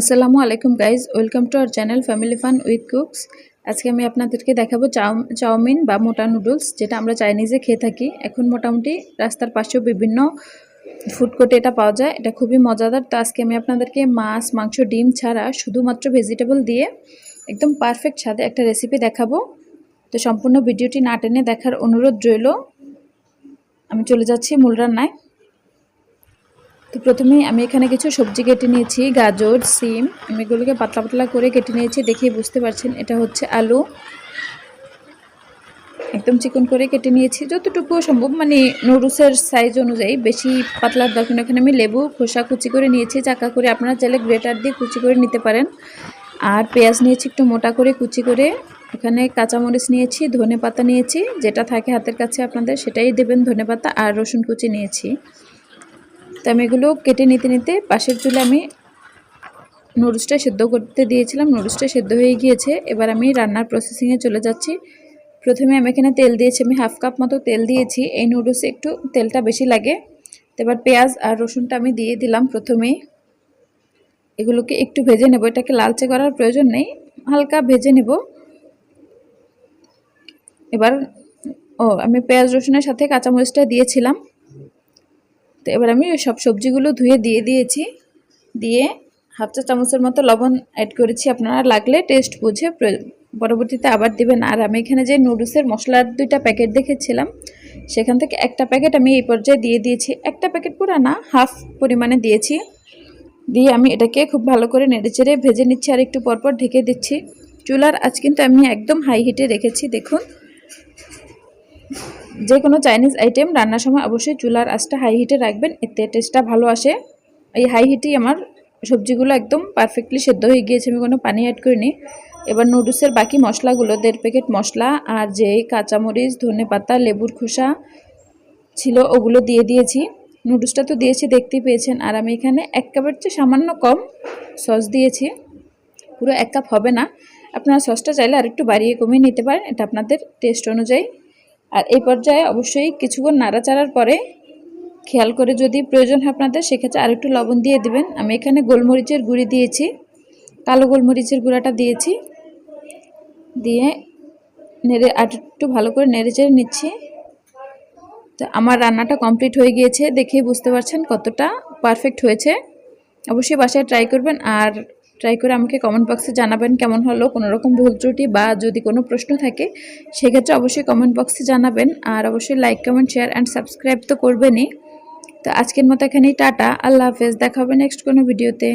আসসালামু আলাইকুম guys welcome to our channel family fun with cooks আজকে আমি আপনাদেরকে দেখাবো চাউ চাউমিন বা মোটা নুডলস যেটা আমরা চাইনিজে খেয়ে থাকি। এখন মোটামুটি রাস্তার পাশেও বিভিন্ন ফুড কোর্টে এটা পাওয়া যায়, এটা খুবই মজাদার। তো আজকে আমি আপনাদেরকে মাছ, মাংস, ডিম ছাড়া শুধুমাত্র ভেজিটেবল দিয়ে একদম পারফেক্ট স্বাদে একটা রেসিপি দেখাবো। তো সম্পূর্ণ ভিডিওটি না টেনে দেখার অনুরোধ রইল। আমি চলে যাচ্ছি মূল রান্নায়। তো প্রথমেই আমি এখানে কিছু সবজি কেটে নিয়েছি, গাজর, সিম, আমি এগুলোকে পাতলা পাতলা করে কেটে নিয়েছি, দেখেই বুঝতে পারছেন এটা হচ্ছে আলু। একদম চিকন করে কেটে নিয়েছি, যতটুকু সম্ভব মানে নুডলসের সাইজ অনুযায়ী, বেশি পাতলার দরকার এখানে আমি লেবু, খোসা কুচি করে নিয়েছি, চাকা করে আপনারা চাইলে গ্রেটার দিয়ে কুচি করে নিতে পারেন। আর পেঁয়াজ নিয়েছি একটু মোটা করে কুচি করে, এখানে কাঁচামরিচ নিয়েছি ধনে পাতা নিয়েছি, যেটা থাকে হাতের কাছে আপনাদের সেটাই দেবেন ধনে পাতা আর রসুন কুচি নিয়েছি। তো আমি এগুলো কেটে নিতে নিতে পাশের চুলে আমি নুডলসটা সেদ্ধ করতে দিয়েছিলাম। নুডলসটা সেদ্ধ হয়ে গিয়েছে। এবার আমি রান্নার প্রসেসিংয়ে চলে যাচ্ছি। প্রথমে আমি এখানে তেল দিয়েছি। আমি হাফ কাপ মতো তেল দিয়েছি। এই নুডলসে একটু তেলটা বেশি লাগে। তো এবার পেঁয়াজ আর রসুনটা আমি দিয়ে দিলাম প্রথমেই। এগুলোকে একটু ভেজে নেব। এটাকে লালচে করার প্রয়োজন নেই। হালকা ভেজে নেব। এবার, ও, আমি পেঁয়াজ রসুনের সাথে কাঁচামরিচটা দিয়েছিলাম। তো এবার আমি সব সবজিগুলো ধুয়ে দিয়ে দিয়েছি। দিয়ে হাফ চা চামচের মতো লবণ অ্যাড করেছি। আপনারা লাগলে টেস্ট বুঝে পরবর্তীতে আবার দিবেন। আর আমি এখানে যে নুডলসের মশলার দুইটা প্যাকেট দেখেছিলাম, সেখান থেকে একটা প্যাকেট আমি এই পর্যায়ে দিয়ে দিয়েছি। একটা প্যাকেট পুরো না হাফ পরিমাণে দিয়েছি। দিয়ে আমি এটাকে খুব ভালো করে নেড়েচেড়ে ভেজে নিচ্ছি। আর একটু পরপর ঢেকে দিচ্ছি। চুলার আজ কিন্তু আমি একদম হাই হিটে রেখেছি, দেখুন। যে কোনো চাইনিজ আইটেম রান্নার সময় অবশ্যই চুলার আঁচটা হাই হিটে রাখবেন, এতে টেস্টটা ভালো আসে। এই হাই হিটেই আমার সবজিগুলো একদম পারফেক্টলি সেদ্ধ হয়ে গিয়েছে, আমি কোনো পানি অ্যাড করিনি। এবার নুডলসের বাকি মশলাগুলো, দেড় প্যাকেট মশলা আর যে কাঁচামরিচ, ধনে পাতা, লেবুর খোসা ছিল, ওগুলো দিয়ে দিয়েছি। নুডলসটা তো দিয়েছি, দেখতেই পেয়েছেন। আর আমি এখানে এক কাপের চেয়ে সামান্য কম সস দিয়েছি। পুরো এক কাপ হবে না। আপনারা সসটা চাইলে আর একটু বাড়িয়ে কমিয়ে নিতে পারেন, এটা আপনাদের টেস্ট অনুযায়ী। আর এই পর্যায়ে অবশ্যই কিছুক্ষণ নাড়াচাড়ার পরে খেয়াল করে যদি প্রয়োজন হয় আপনাদের, সেক্ষেত্রে আরেকটু লবণ দিয়ে দিবেন। আমি এখানে গোলমরিচের গুঁড়ি দিয়েছি, কালো গোলমরিচের গুঁড়াটা দিয়েছি। দিয়ে নেড়ে আর একটু ভালো করে নেড়ে চেড়ে নিচ্ছি। তো আমার রান্নাটা কমপ্লিট হয়ে গিয়েছে দেখে বুঝতে পারছেন কতটা পারফেক্ট হয়েছে। অবশ্যই বাসায় ট্রাই করবেন আর ট্রাই করে আমাকে কমেন্ট বক্সে জানাবেন কেমন হলো, কোনো রকম ভুল ত্রুটি বা যদি কোনো প্রশ্ন থাকে, সেক্ষেত্রে অবশ্যই কমেন্ট বক্সে জানাবেন। আর অবশ্যই like comment share and subscribe তো করবেনই। তো আজকের মতো এখানেই, টাটা, আল্লাহ হাফেজ, দেখা হবে নেক্সট কোনো ভিডিওতে